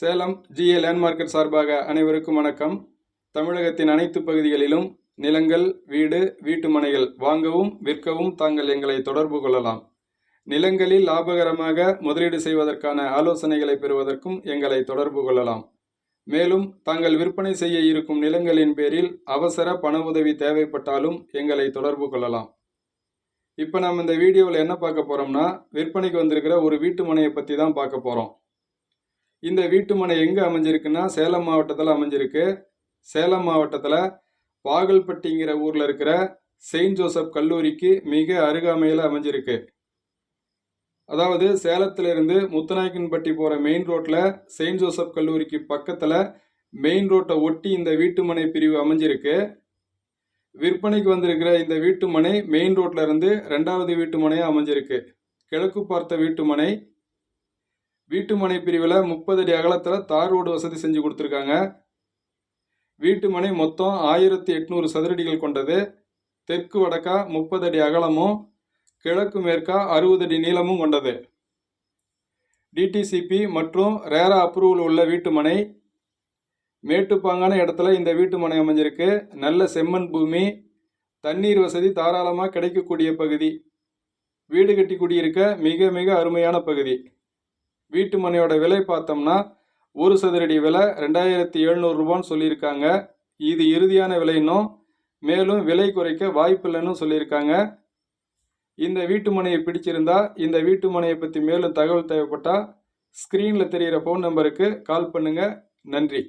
Salem GA லேண்ட்மார்க்கெட் சார்பாக அனைவருக்கும் வணக்கம். தமிழகத்தின் அனைத்து பகுதிகளிலும் நிலங்கள் வீடு வீட்டு மனைகள் வாங்கவும் விற்கவும் தாங்கள் எங்களை தொடர்பு கொள்ளலாம். நிலங்களில் லாபகரமாக முதலீடு செய்வதற்கான ஆலோசனைகளை பெறுவதற்கும் எங்களை தொடர்பு கொள்ளலாம். மேலும் தாங்கள் விற்பனை செய்ய இருக்கும் நிலங்களின் பேரில் அவசர பண உதவி தேவைப்பட்டாலும் எங்களை தொடர்பு கொள்ளலாம். இப்போ நம்ம இந்த வீடியோவில் என்ன பார்க்க போகிறோம்னா விற்பனைக்கு வந்திருக்கிற ஒரு வீட்டு மனையை பற்றி தான் பார்க்க போகிறோம் இந்த வீட்டுமனை எங்கே அமைஞ்சிருக்குன்னா சேலம் மாவட்டத்தில் அமைஞ்சிருக்கு. சேலம் மாவட்டத்தில் பாகல்பட்டிங்கிற ஊரில் இருக்கிற செயின்ட் ஜோசப் கல்லூரிக்கு மிக அருகாமையில் அமைஞ்சிருக்கு. அதாவது சேலத்திலிருந்து முத்தநாயக்கன்பட்டி போகிற மெயின் ரோட்டில் செயின்ட் ஜோசப் கல்லூரிக்கு பக்கத்தில் மெயின் ரோட்டை ஒட்டி இந்த வீட்டுமனை பிரிவு அமைஞ்சிருக்கு. விற்பனைக்கு வந்திருக்கிற இந்த வீட்டுமனை மெயின் ரோட்டில் இருந்து ரெண்டாவது வீட்டுமனையாக அமைஞ்சிருக்கு. கிழக்கு பார்த்த வீட்டுமனை வீட்டுமனை பிரிவில் முப்பது அடி அகலத்தில் தார் ரோடு வசதி செஞ்சு கொடுத்துருக்காங்க. வீட்டுமனை மொத்தம் ஆயிரத்தி எட்நூறு சதுரடிகள் கொண்டது. தெற்கு வடக்கா முப்பது அடி அகலமும் கிழக்கு மேற்கா அறுபது அடி நீளமும் கொண்டது. டிடிசிபி மற்றும் ரேரா அப்ரூவல் உள்ள வீட்டுமனை மேட்டுப்பாங்கான இடத்துல இந்த வீட்டுமனை அமைஞ்சிருக்கு. நல்ல செம்மண் பூமி தண்ணீர் வசதி தாராளமாக கிடைக்கக்கூடிய பகுதி. வீடு கட்டி குடியிருக்க மிக மிக அருமையான பகுதி. வீட்டு மனையோட விலை பார்த்தோம்னா ஒரு சதுரடி விலை ரெண்டாயிரத்தி எழுநூறுபான்னு சொல்லியிருக்காங்க. இது இறுதியான விலைன்னும் மேலும் விலை குறைக்க வாய்ப்பில்லைன்னு சொல்லியிருக்காங்க. இந்த வீட்டு மனையை பிடிச்சிருந்தா இந்த வீட்டு மனையை பற்றி மேலும் தகவல் தேவைப்பட்டால் ஸ்க்ரீனில் தெரிகிற ஃபோன் நம்பருக்கு கால் பண்ணுங்கள் நன்றி.